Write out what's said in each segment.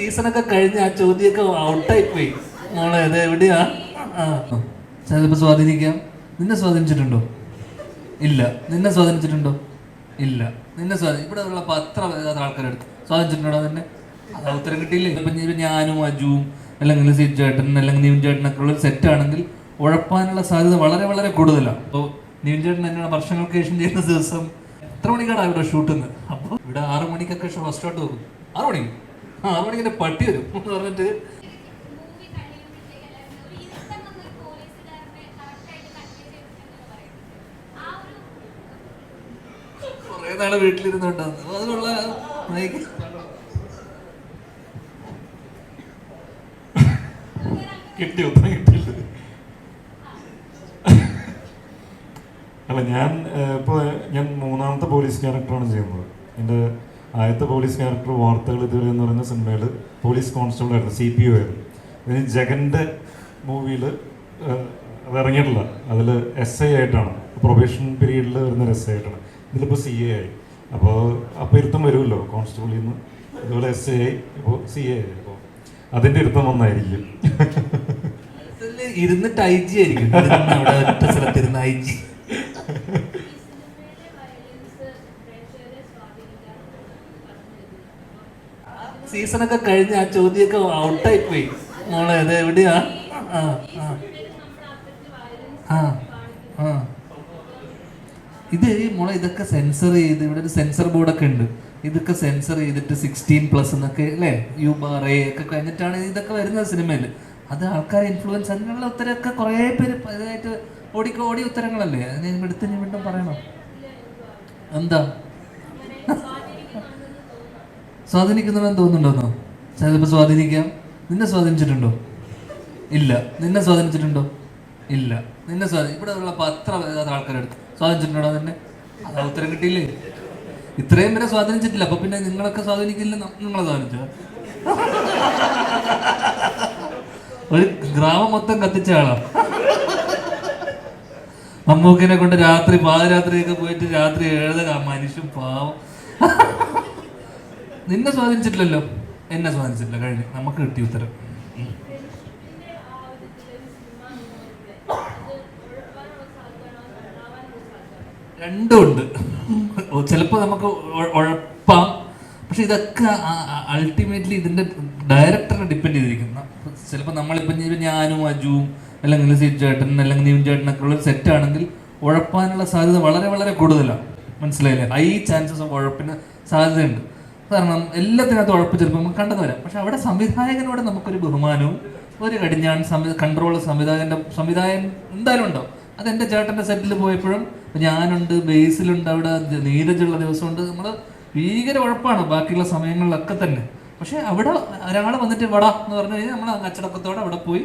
സീസണൊക്കെ കഴിഞ്ഞ് ആ ചോദ്യമൊക്കെ ഔട്ടായി പോയി മോളെ അത് എവിടെയാ? ആ. ചിലപ്പോൾ സ്വാധീനിക്കാം. നിന്നെ സ്വാധീനിച്ചിട്ടുണ്ടോ? ഇല്ല. നിന്നെ സ്വാധീനിച്ചിട്ടുണ്ടോ? ഇല്ല. നിന്നെ സ്വാധീനം ഇവിടെ ഉള്ള പത്ര ആൾക്കാരെടുത്ത് സ്വാധീനിച്ചിട്ടുണ്ടോ തന്നെ അത് ഉത്തരം കിട്ടിയില്ലേ? ഇപ്പം ഞാനും അജുവും അല്ലെങ്കിൽ സിജ് ചേട്ടൻ അല്ലെങ്കിൽ നിവിൻ ചേട്ടനൊക്കെ ഉള്ള സെറ്റ് ആണെങ്കിൽ ഉഴപ്പാനുള്ള സാധ്യത വളരെ വളരെ കൂടുതലാണ് അപ്പോൾ നിവിൻ ചേട്ടൻ എന്നോട് വർഷങ്ങൾക്ക് ശേഷം ചെയ്യുന്ന ദിവസം എത്ര മണിക്കാണ് ഇവിടെ ഷൂട്ടിന്ന് അപ്പോൾ ഇവിടെ ആറ് മണിക്കൊക്കെ ഫസ്റ്റ് ഔട്ട് നോക്കും ആറ് ആ ആറ് മണിക്ക് എന്റെ പട്ടി വരും എന്ന് പറഞ്ഞിട്ട് കുറേ നാൾ വീട്ടിലിരുന്നുണ്ടായിരുന്നു അതുള്ള മൈക്ക്. കിട്ടി ഉത്തരം കിട്ടിയില്ല. അല്ല ഞാൻ ഇപ്പോൾ ഞാൻ മൂന്നാമത്തെ പോലീസ് ക്യാരക്ടറാണ് ചെയ്യുന്നത്. എന്റെ ആദ്യത്തെ പോലീസ് ക്യാരക്ടർ വാർത്തകൾ ഇതുവരെ എന്ന് പറയുന്ന സിനിമയിൽ പോലീസ് കോൺസ്റ്റബിൾ ആയിരുന്നു സി പി ഒ ആയിരുന്നു. ഇതിന് ജഗന്റെ മൂവിയിൽ അത് ഇറങ്ങിയിട്ടില്ല. അതിൽ എസ് ഐ ആയിട്ടാണ്. പ്രൊബേഷൻ പീരീഡിൽ വരുന്ന ഒരു എസ് ഐ ആയിട്ടാണ്. ഇതിലിപ്പോൾ സി എ ആയി. അപ്പോൾ അപ്പോൾ ഇരുത്തം വരുമല്ലോ കോൺസ്റ്റബിളിൽ നിന്ന്. ഇതുപോലെ എസ് ഐ ആയി. ഇപ്പോൾ സി എ ആയി. അപ്പോൾ അതിന്റെ ഇരുത്തം വന്നായിരിക്കും. ഐ ജി ആയിരിക്കും. സീസണൊക്കെ കഴിഞ്ഞ് ആ ചോദ്യമൊക്കെ ഔട്ടായി പോയി. മോളെ അത് എവിടെയാ? ആ ആ. ഇത് മോളെ ഇതൊക്കെ സെൻസർ ചെയ്ത് ഇവിടെ ഒരു സെൻസർ ബോർഡൊക്കെ ഉണ്ട്. ഇതൊക്കെ സെൻസർ ചെയ്തിട്ട് സിക്സ്റ്റീൻ പ്ലസ് എന്നൊക്കെ അല്ലേ? യു ബാർ എ ഒക്കെ കഴിഞ്ഞിട്ടാണ് ഇതൊക്കെ വരുന്നത് സിനിമയിൽ അത് ആൾക്കാർ ഇൻഫ്ലുവൻസ് അങ്ങനെയുള്ള ഉത്തരമൊക്കെ കുറേ പേര് ഇതായിട്ട് ഓടി ഓടി ഉത്തരങ്ങളല്ലേ? അത് ഞാൻ എടുത്ത് പറയണം വീണ്ടും പറയണം? എന്താ? സ്വാധീനിക്കുന്നുണ്ടെന്ന് തോന്നുന്നുണ്ടോ ചിലപ്പോൾ സ്വാധീനിക്കാം. നിന്നെ സ്വാധീനിച്ചിട്ടുണ്ടോ? ഇല്ല. നിന്നെ സ്വാധീനിച്ചിട്ടുണ്ടോ? ഇല്ല. നിന്നെ സ്വാധീനം ഇവിടെ ഉള്ള പത്ര ആൾക്കാരെടുത്ത് സ്വാധീനിച്ചിട്ടുണ്ടോ നിന്നെ? അതാ ഉത്തരം കിട്ടിയില്ലേ? ഇത്രയും വരെ സ്വാധീനിച്ചിട്ടില്ല. അപ്പൊ പിന്നെ നിങ്ങളൊക്കെ സ്വാധീനിക്കില്ല? നിങ്ങളെ സ്വാധീനിച്ചോ? ഒരു ഗ്രാമം മൊത്തം കത്തിച്ച ആളാ. മമ്മൂക്കിനെ കൊണ്ട് രാത്രി പാതിരാത്രിയൊക്കെ പോയിട്ട് രാത്രി എഴുതുക മനുഷ്യൻ പാവം. നിന്നെ സ്വാധീനിച്ചിട്ടില്ലല്ലോ. എന്നെ സ്വാധീനിച്ചിട്ടില്ല. കഴിഞ്ഞു. നമുക്ക് കിട്ടിയ ഉത്തരം. രണ്ടുമുണ്ട് ചിലപ്പോ നമുക്ക് ഉഴ- ഉഴപ്പാം. പക്ഷെ ഇതൊക്കെ അൾട്ടിമേറ്റ്ലി ഇതിന്റെ ഡയറക്ടറെ ഡിപ്പെൻഡ് ചെയ്തിരിക്കുന്ന ചിലപ്പോൾ നമ്മളിപ്പം ഞാനും അജുവും അല്ലെങ്കിൽ സിജേട്ടൻ അല്ലെങ്കിൽ നിവിൻ ചേട്ടനൊക്കെ ഉള്ള സെറ്റ് ആണെങ്കിൽ ഉഴപ്പാനുള്ള സാധ്യത വളരെ വളരെ കൂടുതലാണ്. മനസ്സിലായില്ലേ? ഹൈ ചാൻസസ് ഓഫ് ഉഴപ്പിന് സാധ്യതയുണ്ട്. കാരണം എല്ലാത്തിനകത്ത് ഉഴപ്പ് ചിലപ്പോൾ നമുക്ക് കണ്ടെന്ന് വരാം. പക്ഷെ അവിടെ സംവിധായകനോട് നമുക്കൊരു ബഹുമാനവും ഒരു കടിഞ്ഞാൻ സംവി കൺട്രോൾ സംവിധായകന്റെ സംവിധായകൻ എന്തായാലും ഉണ്ടോ? അത് എന്റെ ചേട്ടന്റെ സെറ്റിൽ പോയപ്പോഴും ഞാനുണ്ട് ബേസിലുണ്ട് അവിടെ നീരജുള്ള ദിവസമുണ്ട്. നമ്മൾ ഭീകര ഉഴപ്പാണ് ബാക്കിയുള്ള സമയങ്ങളിലൊക്കെ തന്നെ. പക്ഷെ അവിടെ ഒരാൾ വന്നിട്ട് വട എന്ന് പറഞ്ഞു കഴിഞ്ഞാൽ നമ്മൾ അച്ചടക്കത്തോടെ അവിടെ പോയി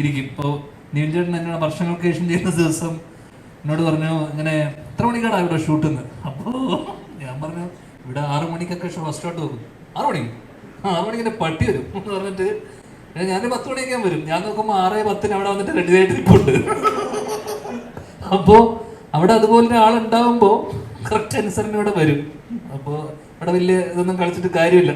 ഇരിക്കും. ഇപ്പോൾ നിവിൻ ചേട്ടൻ എന്നോട് വർഷങ്ങൾക്ക് ശേഷം ചെയ്യുന്ന ദിവസം എന്നോട് പറഞ്ഞു ഇങ്ങനെ എത്ര മണിക്കാണ് അവിടെ ഷൂട്ടുന്നത് അപ്പോൾ ഇവിടെ ആറു മണിക്കൊക്കെ ഫസ്റ്റ് ഷോട്ട് നോക്കും ആറു മണി? ആ ആറു മണിക്ക് എന്റെ പട്ടി വരും. എന്ന് പറഞ്ഞിട്ട് ഞാൻ പത്ത് മണിയൊക്കെ വരും. ഞാൻ നോക്കുമ്പോൾ ആറ് പത്തിന് അവിടെ വന്നിട്ട് റെഡി ആയിട്ട് ഇരിപ്പുണ്ട്. അപ്പോൾ അവിടെ അതുപോലെ ആളുണ്ടാവുമ്പോൾ കറക്റ്റ് അനുസരണയോടെ വരും. അപ്പോൾ അവിടെ വലിയ ഇതൊന്നും കളിച്ചിട്ട് കാര്യമില്ല.